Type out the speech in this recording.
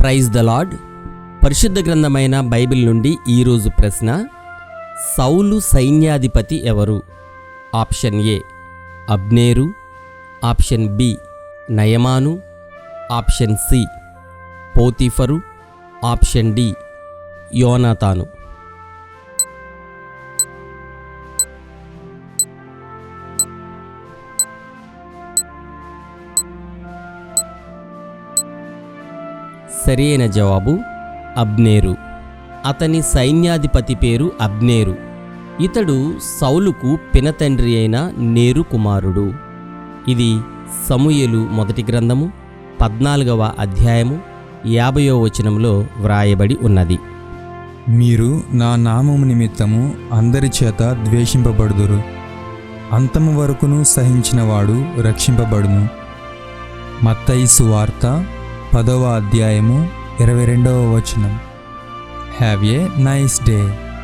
Praise the lord. పరిశుద్ధ గ్రంథమైన Bible నుండి ఈరోజు ప్రశ్న సౌలు సైన్యాధిపతి ఎవరు? Option A Abner. Option B Naaman. Option C Potiphar. Option D యోనాతాను. సరైన జవాబు అబ్నేరు. అతని సైన్యాధిపతి పేరు అబ్నేరు. ఇతడు సౌలుకు పినతండ్రి అయిన నేరు కుమారుడు. ఇది సమూయలు మొదటి గ్రంథము పద్నాలుగవ అధ్యాయము యాభయో వచనంలో వ్రాయబడి ఉన్నది. మీరు నా నామము నిమిత్తము అందరి చేత ద్వేషింపబడుదురు. అంతము వరకును సహించినవాడు రక్షింపబడును. మత్తయి సువార్త పదవ అధ్యాయము ఇరవై రెండవ వచనం. Have a nice day